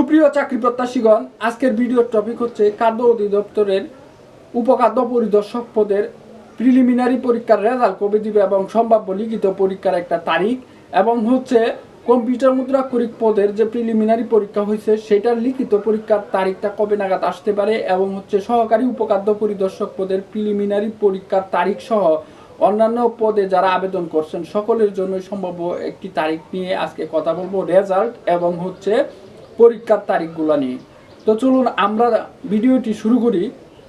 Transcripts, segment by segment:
সুপ্রিয় চাকরি প্রত্যাশীগণ, আজকের ভিডিওর টপিক হচ্ছে খাদ্য অধিদপ্তরের উপখাদ্য পরিদর্শক পদের প্রিলিমিনারি পরীক্ষার রেজাল্ট কবে দিবে এবং সম্ভাব্য লিখিত পরীক্ষার একটা তারিখ এবং হচ্ছে কম্পিউটার মুদ্রা মুদ্রাক্ষরিক পদের যে প্রিলিমিনারি পরীক্ষা হয়েছে, সেটার লিখিত পরীক্ষার তারিখটা কবে নাগাদ আসতে পারে এবং হচ্ছে সহকারী উপখাদ্য পরিদর্শক পদের প্রিলিমিনারি পরীক্ষার তারিখ সহ অন্যান্য পদে যারা আবেদন করছেন, সকলের জন্য সম্ভাব্য একটি তারিখ নিয়ে আজকে কথা বলব রেজাল্ট এবং হচ্ছে পরীক্ষার তারিখগুলো নিয়ে। তো চলুন আমরা ভিডিওটি শুরু করি।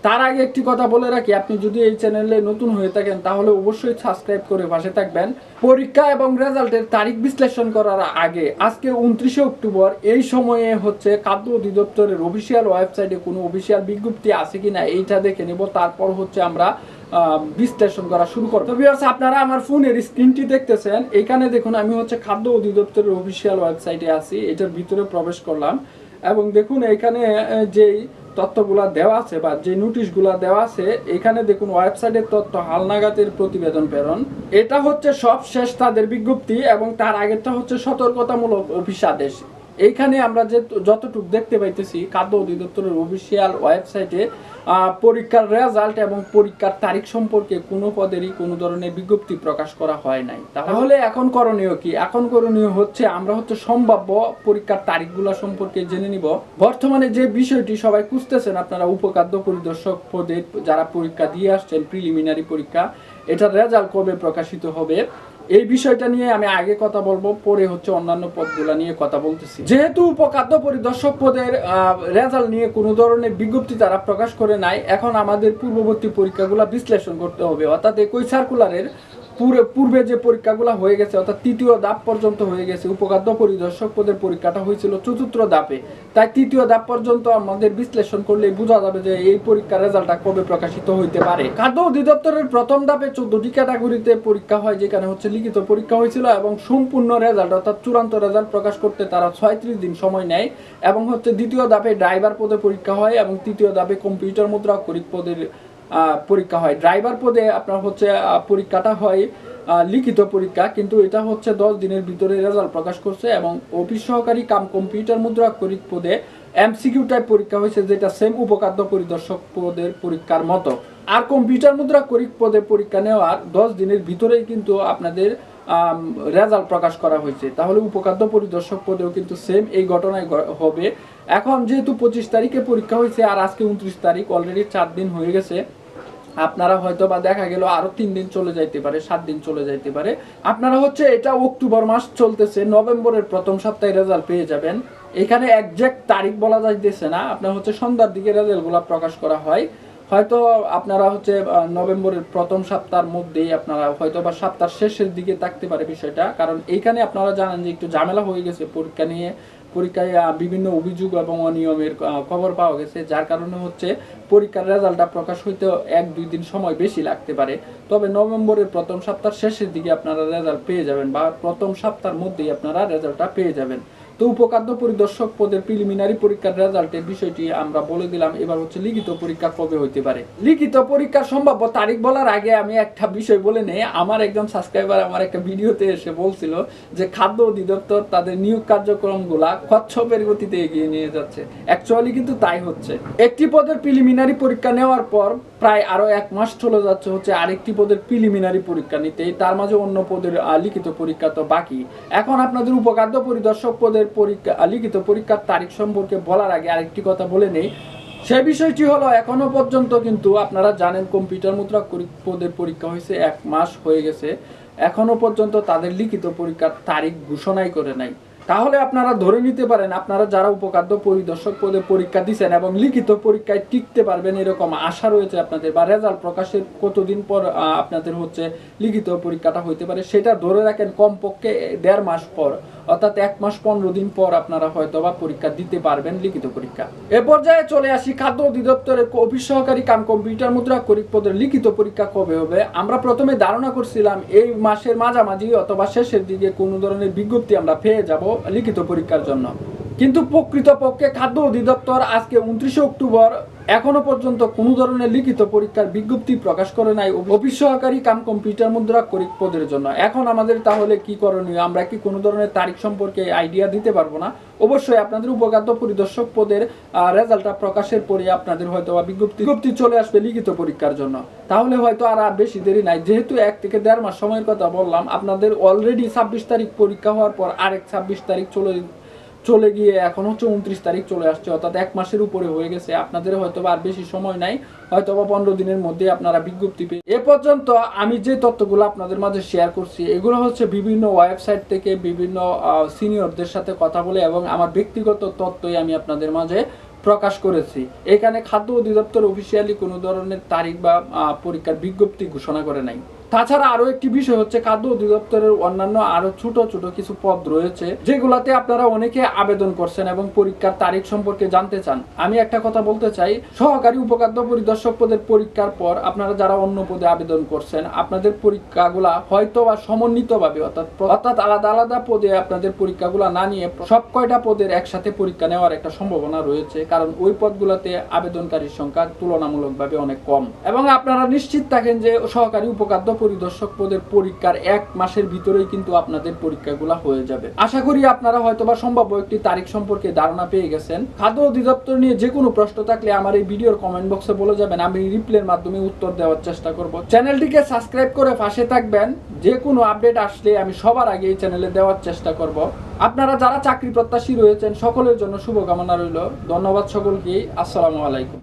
তার আগে একটি কথা বলে রাখি আপনি যদি এই চ্যানেলে নতুন হয়ে থাকেন তাহলে অবশ্যই সাবস্ক্রাইব করে পাশে থাকবেন। পরীক্ষা এবং রেজাল্টের তারিখ বিশ্লেষণ করার আগে আজকে উনত্রিশে অক্টোবর এই সময়ে হচ্ছে খাদ্য অধিদপ্তরের অফিসিয়াল ওয়েবসাইটে কোনো অফিসিয়াল বিজ্ঞপ্তি আছে কিনা এইটা দেখে নেব। তারপর হচ্ছে আমরা বিশ্লেষণ করা শুরু করব। viewers, আপনারা আমার ফোনের স্ক্রিনটি দেখতেছেন। এখানে দেখুন আমি হচ্ছে খাদ্য অধিদপ্তরের অফিসিয়াল ওয়েবসাইটে আছি এটার ভিতরে প্রবেশ করলাম। এবং দেখুন এখানে যেই তথ্যগুলা দেওয়া আছে বা যে নোটিশগুলো দেওয়া আছে, এখানে দেখুন ওয়েবসাইটের তথ্য হালনাগাতের প্রতিবেদন প্রেরণ। এটা হচ্ছে সব শেষ তাদের বিজ্ঞপ্তি এবং তার আগেরটা হচ্ছে সতর্কতামূলক অফিস আদেশ। এইখানে আমরা যে যতটুকু দেখতে পাইতেছি, খাদ্য অধিদপ্তরের অফিসিয়াল ওয়েবসাইটে পরীক্ষার রেজাল্ট এবং পরীক্ষার তারিখ সম্পর্কে কোনো পদেরই কোনো ধরনের বিজ্ঞপ্তি প্রকাশ করা হয় নাই। তাহলে এখন করণীয় কি? এখন করণীয় হচ্ছে আমরা হচ্ছে সম্ভাব্য পরীক্ষার তারিখগুলো সম্পর্কে জেনে নিব। বর্তমানে যে বিষয়টি সবাই খুঁজতেছেন, আপনারা উপখাদ্য পরিদর্শক পদে যারা পরীক্ষা দিয়ে আসছেন প্রিলিমিনারি পরীক্ষা এটার রেজাল্ট কবে প্রকাশিত হবে? এই বিষয়টা নিয়ে আমি আগে কথা বলব, পরে হচ্ছে অন্যান্য পদগুলা নিয়ে কথা বলতেছি। যেহেতু উপখাদ্য পরিদর্শক পদের রেজাল্ট নিয়ে কোনো ধরনের বিজ্ঞপ্তি তারা প্রকাশ করে নাই, এখন আমাদের পূর্ববর্তী পরীক্ষাগুলো বিশ্লেষণ করতে হবে। অর্থাৎ একই সার্কুলারের পূর্বে যে পরীক্ষাগুলো হয়ে গেছে অর্থাৎ তৃতীয় ধাপ পর্যন্ত হয়ে গেছে উপখাদ্য পরিদর্শক পদের পরীক্ষাটা হয়েছিল চতুর্থ ধাপে। তাই তৃতীয় ধাপ পর্যন্ত আমাদের বিশ্লেষণ করলে বোঝা যাবে যে এই পরীক্ষার রেজাল্টটা কবে প্রকাশিত হইতে পারে। খাদ্য অধিদপ্তরের প্রথম ধাপে চোদ্দটি ক্যাটাগরিতে পরীক্ষা হয় যেখানে হচ্ছে লিখিত পরীক্ষা হয়েছিল এবং সম্পূর্ণ রেজাল্ট অর্থাৎ চূড়ান্ত রেজাল্ট প্রকাশ করতে তারা ছয়ত্রিশ দিন সময় নেয় এবং হচ্ছে দ্বিতীয় ধাপে ড্রাইভার পদে পরীক্ষা হয় এবং তৃতীয় ধাপে কম্পিউটার মুদ্রা পদের আহ, পরীক্ষা হয়। ড্রাইভার পদে আপনার হচ্ছে পরীক্ষাটা হয় লিখিত পরীক্ষা, কিন্তু এটা হচ্ছে দশ দিনের ভিতরে রেজাল্ট প্রকাশ করছে এবং অফিস সহকারী কাম কম্পিউটার মুদ্রা করিক পদে এমসিকিউ টাইপ পরীক্ষা হয়েছে, যেটা সেম উপখাদ্য পরিদর্শক পদের পরীক্ষার মতো। আর কম্পিউটার মুদ্রা করিক পদে পরীক্ষা নেওয়ার দশ দিনের ভিতরেই কিন্তু আপনাদের রেজাল্ট প্রকাশ করা হয়েছে। তাহলে উপখাদ্য পরিদর্শক পদেও কিন্তু সেম এই ঘটনায় হবে। এখন যেহেতু পঁচিশ তারিখে পরীক্ষা হয়েছে, আর আজকে উনত্রিশ তারিখ অলরেডি চার দিন হয়ে গেছে। আপনারা হয়তো বা দেখা গেল আরও তিন দিন চলে যাইতে পারে, সাত দিন চলে যাইতে পারে। আপনারা হচ্ছে এটা অক্টোবর মাস চলতেছে, নভেম্বরের প্রথম সপ্তাহে রেজাল্ট পেয়ে যাবেন। এখানে একজ্যাক্ট তারিখ বলা যাইতেছে না, আপনার হচ্ছে সন্ধ্যার দিকে রেজাল্টগুলো প্রকাশ করা হয়। হয়তো আপনারা হচ্ছে নভেম্বরের প্রথম সপ্তাহের মধ্যেই আপনারা হয়তো বা সপ্তাহের শেষের দিকে থাকতে পারে বিষয়টা। কারণ এইখানে আপনারা জানেন যে একটু ঝামেলা হয়ে গেছে পরীক্ষা নিয়ে। পরীক্ষায় বিভিন্ন অভিযোগ এবং অনিয়মের খবর পাওয়া গেছে, যার কারণে হচ্ছে পরীক্ষার রেজাল্টটা প্রকাশ হইতে এক দুই দিন সময় বেশি লাগতে পারে। তবে নভেম্বরের প্রথম সপ্তাহের শেষের দিকে আপনারা রেজাল্ট পেয়ে যাবেন বা প্রথম সপ্তাহের মধ্যেই আপনারা রেজাল্টটা পেয়ে যাবেন। তো উপখাদ্য পরিদর্শক পদের প্রিলিমিনারি পরীক্ষার রেজাল্টের বিষয়টি আমরা বলে দিলাম। এবার হচ্ছে লিখিত পরীক্ষা কবে হইতে পারে? লিখিত পরীক্ষার সম্ভাব্য তারিখ বলার আগে আমি একটা বিষয় বলে নেই। আমার একজন সাবস্ক্রাইবার আমার একটা ভিডিওতে এসে বলছিল যে খাদ্য অধিদপ্তর তাদের নিয়োগ কার্যক্রমগুলা কচ্ছপের গতিতে এগিয়ে নিয়ে যাচ্ছে। অ্যাকচুয়ালি কিন্তু তাই হচ্ছে। একটি পদের প্রিলিমিনারি পরীক্ষা নেওয়ার পর প্রায় আরও এক মাস চলে যাচ্ছে হচ্ছে আরেকটি পদের প্রিলিমিনারি পরীক্ষা নিতে। তার মাঝে অন্য পদের লিখিত পরীক্ষা তো বাকি। এখন আপনাদের উপখাদ্য পরিদর্শক পদের পরীক্ষা, লিখিত পরীক্ষার তারিখ সম্পর্কে বলার আগে আরেকটি কথা বলে নেই। সে বিষয়টি হলো, এখনও পর্যন্ত কিন্তু আপনারা জানেন কম্পিউটার মুদ্রা পদের পরীক্ষা হয়েছে, এক মাস হয়ে গেছে। এখনও পর্যন্ত তাদের লিখিত পরীক্ষার তারিখ ঘোষণাই করে নাই। তাহলে আপনারা ধরে নিতে পারেন, আপনারা যারা উপখাদ্য পরিদর্শক পদে পরীক্ষা দিচ্ছেন এবং লিখিত পরীক্ষায় টিকতে পারবেন এরকম আশা রয়েছে আপনাদের, বা রেজাল্ট প্রকাশের কতদিন পর আপনাদের হচ্ছে লিখিত পরীক্ষাটা হইতে পারে, সেটা ধরে রাখেন কমপক্ষে দেড় মাস পর। অর্থাৎ এক মাস পনেরো দিন পর আপনারা হয়তো বা পরীক্ষা দিতে পারবেন, লিখিত পরীক্ষা। এ পর্যায়ে চলে আসি খাদ্য অধিদপ্তরের অফিস সহকারী কাম কম্পিউটার মুদ্রা করিক পদের লিখিত পরীক্ষা কবে হবে? আমরা প্রথমে ধারণা করছিলাম এই মাসের মাঝামাঝি অথবা শেষের দিকে কোনো ধরনের বিজ্ঞপ্তি আমরা পেয়ে যাব লিখিত পরীক্ষার জন্য। কিন্তু প্রকৃতপক্ষে খাদ্য অধিদপ্তর আজকে উনত্রিশে অক্টোবর এখনও পর্যন্ত কোনো ধরনের লিখিত পরীক্ষার বিজ্ঞপ্তি প্রকাশ করে নাই। অফিস সহকারী কাম কম্পিউটার মুদ্রা করিক পদের জন্য। এখন আমাদের তাহলে কি করণীয়? আমরা কি কোনো ধরনের তারিখ সম্পর্কে আইডিয়া দিতে পারব না? অবশ্যই আপনাদের উপখাদ্য পরিদর্শক পদের রেজাল্টটা প্রকাশের পরে আপনাদের হয়তো বিজ্ঞপ্তি বিজ্ঞপ্তি চলে আসবে লিখিত পরীক্ষার জন্য। তাহলে হয়তো আর বেশি দেরি নাই। যেহেতু এক থেকে দেড় মাস সময়ের কথা বললাম, আপনাদের অলরেডি ছাব্বিশ তারিখ পরীক্ষা হওয়ার পর আরেক ছাব্বিশ তারিখ চলে চলে গিয়ে এখন হচ্ছে উনত্রিশ তারিখ চলে আসছে, অর্থাৎ এক মাসের উপরে হয়ে গেছে। আপনাদের হয়তো আর বেশি সময় নাই, হয়তো বা পনেরো দিনের মধ্যে আপনারা বিজ্ঞপ্তি পেয়ে এ পর্যন্ত আমি যে তথ্যগুলো আপনাদের মাঝে শেয়ার করছি, এগুলো হচ্ছে বিভিন্ন ওয়েবসাইট থেকে বিভিন্ন সিনিয়রদের সাথে কথা বলে এবং আমার ব্যক্তিগত তথ্যই আমি আপনাদের মাঝে প্রকাশ করেছি। এখানে খাদ্য অধিদপ্তর অফিসিয়ালি কোনো ধরনের তারিখ বা পরীক্ষার বিজ্ঞপ্তি ঘোষণা করে নাই। তাছাড়া আরও একটি বিষয় হচ্ছে খাদ্য অধিদপ্তরের অন্যান্য আরও ছোট ছোট কিছু পদ রয়েছে, যেগুলাতে আপনারা অনেকে আবেদন করছেন এবং পরীক্ষার তারিখ সম্পর্কে জানতে চান। আমি একটা কথা বলতে চাই, সহকারী উপখাদ্য পরিদর্শক পদের পরীক্ষার পর আপনারা যারা অন্য পদে আবেদন করছেন, আপনাদের পরীক্ষাগুলা হয়তো বা সমন্বিতভাবে, অর্থাৎ অর্থাৎ আলাদা আলাদা পদে আপনাদের পরীক্ষাগুলা না নিয়ে সব কয়টা পদের একসাথে পরীক্ষা নেওয়ার একটা সম্ভাবনা রয়েছে, কারণ ওই পদগুলোতে আবেদনকারীর সংখ্যা তুলনামূলকভাবে অনেক কম। এবং আপনারা নিশ্চিত থাকেন যে সহকারী উপখাদ্য পরিদর্শক পদের পরীক্ষার এক মাসের ভিতরেই কিন্তু আপনাদের পরীক্ষাগুলো হয়ে যাবে। আশা করি আপনারা হয়তোবা সম্ভাব্য একটি তারিখ সম্পর্কে ধারণা পেয়ে গেছেন। খাদ্য অধিদপ্তর নিয়ে যে কোনো প্রশ্ন থাকলে আমার এই ভিডিওর কমেন্ট বক্সে বলে যাবেন, আমি রিপ্লের মাধ্যমে উত্তর দেওয়ার চেষ্টা করব। চ্যানেলটিকে সাবস্ক্রাইব করে পাশে থাকবেন। যে কোনো আপডেট আসলে আমি সবার আগে এই চ্যানেলে দেওয়ার চেষ্টা করব। আপনারা যারা চাকরি প্রত্যাশী রয়েছেন, সকলের জন্য শুভকামনা রইল। ধন্যবাদ সকলকেই আসসালামু আলাইকুম।